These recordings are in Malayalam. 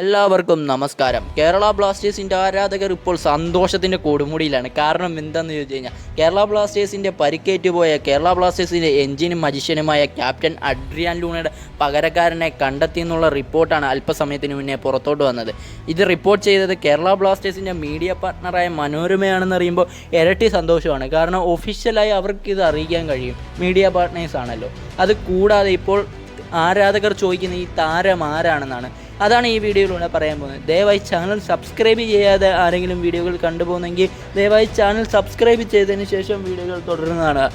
എല്ലാവർക്കും നമസ്കാരം. കേരള ബ്ലാസ്റ്റേഴ്സിന്റെ ആരാധകർ ഇപ്പോൾ സന്തോഷത്തിന്റെ കൊടുമുടിയിലാണ്. കാരണം എന്താണെന്ന് ചോദിച്ചു കഴിഞ്ഞാൽ കേരള ബ്ലാസ്റ്റേഴ്സിന്റെ പരിക്കേറ്റ് പോയ കേരള ബ്ലാസ്റ്റേഴ്സിന്റെ എഞ്ചിനും മജിഷ്യനുമായ ക്യാപ്റ്റൻ അഡ്രിയാൻ ലൂണയുടെ പകരക്കാരനെ കണ്ടെത്തി എന്നുള്ള റിപ്പോർട്ടാണ് അല്പസമയത്തിന് മുന്നേ പുറത്തോട്ട് വന്നത്. ഇത് റിപ്പോർട്ട് ചെയ്തത് കേരള ബ്ലാസ്റ്റേഴ്സിന്റെ മീഡിയ പാർട്ട്ണറായ മനോരമയാണെന്ന് അറിയുമ്പോൾ ഇരട്ടി സന്തോഷമാണ്. കാരണം ഒഫീഷ്യലായി അവർക്ക് ഇത് അറിയിക്കാൻ കഴിയും. മീഡിയ പാർട്ട്നേഴ്സ് ആണല്ലോ. അത് കൂടാതെ ഇപ്പോൾ ആരാധകർ ചോദിക്കുന്ന ഈ താരം ആരാണെന്നാണ്. അതാണ് ഈ വീഡിയോയിലൂടെ പറയാൻ പോകുന്നത്. ദയവായി ചാനൽ സബ്സ്ക്രൈബ് ചെയ്യാതെ ആരെങ്കിലും വീഡിയോകൾ കണ്ടുപോകുന്നെങ്കിൽ ദയവായി ചാനൽ സബ്സ്ക്രൈബ് ചെയ്തതിന് ശേഷം വീഡിയോകൾ തുടരുന്നതാണ്.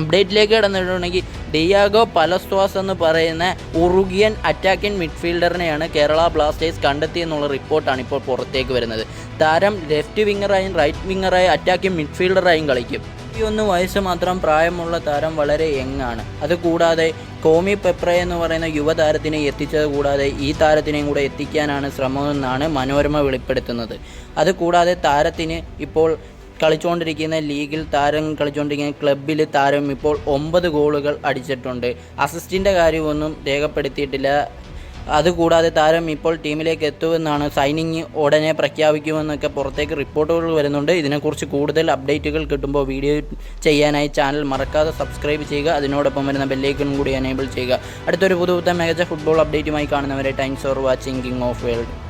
അപ്ഡേറ്റിലേക്ക് കടന്നിട്ടുണ്ടെങ്കിൽ ഡിയാഗോ പലസ്വാസ് എന്ന് പറയുന്ന ഉറുഗിയൻ അറ്റാക്കിൻ മിഡ്ഫീൽഡറിനെയാണ് കേരള ബ്ലാസ്റ്റേഴ്സ് കണ്ടെത്തിയെന്നുള്ള റിപ്പോർട്ടാണ് ഇപ്പോൾ പുറത്തേക്ക് വരുന്നത്. താരം ലെഫ്റ്റ് വിങ്ങറായും റൈറ്റ് വിങ്ങറായും അറ്റാക്കിംഗ് മിഡ്ഫീൽഡറായും കളിക്കും. ഒന്ന് വയസ്സ് മാത്രം പ്രായമുള്ള താരം വളരെ യങ്ങാണ്. അതുകൂടാതെ കോമി പെപ്ര എന്ന് പറയുന്ന യുവതാരത്തിനെ എത്തിച്ചത് കൂടാതെ ഈ താരത്തിനെയും കൂടെ എത്തിക്കാനാണ് ശ്രമമെന്നാണ് മനോരമ വെളിപ്പെടുത്തുന്നത്. അതുകൂടാതെ താരത്തിന് ഇപ്പോൾ കളിച്ചുകൊണ്ടിരിക്കുന്ന ലീഗിൽ താരം കളിച്ചുകൊണ്ടിരിക്കുന്ന ക്ലബിൽ താരം ഇപ്പോൾ ഒമ്പത് ഗോളുകൾ അടിച്ചിട്ടുണ്ട്. അസിസ്റ്റിന്റെ കാര്യമൊന്നും രേഖപ്പെടുത്തിയിട്ടില്ല. അതുകൂടാതെ താരം ഇപ്പോൾ ടീമിലേക്ക് എത്തുമെന്നാണ് സൈനിങ് ഉടനെ പ്രഖ്യാപിക്കുമെന്നൊക്കെ പുറത്തേക്ക് റിപ്പോർട്ടുകൾ വരുന്നുണ്ട്. ഇതിനെക്കുറിച്ച് കൂടുതൽ അപ്ഡേറ്റുകൾ കിട്ടുമ്പോൾ വീഡിയോ ചെയ്യാനായി ചാനൽ മറക്കാതെ സബ്സ്ക്രൈബ് ചെയ്യുക. അതിനോടൊപ്പം വരുന്ന ബെല്ലൈക്കനും കൂടി എനേബിൾ ചെയ്യുക. അടുത്തൊരു പുതുപുത്തൻ മികച്ച ഫുട്ബോൾ അപ്ഡേറ്റുമായി കാണുന്നവരെ thanks for watching king of world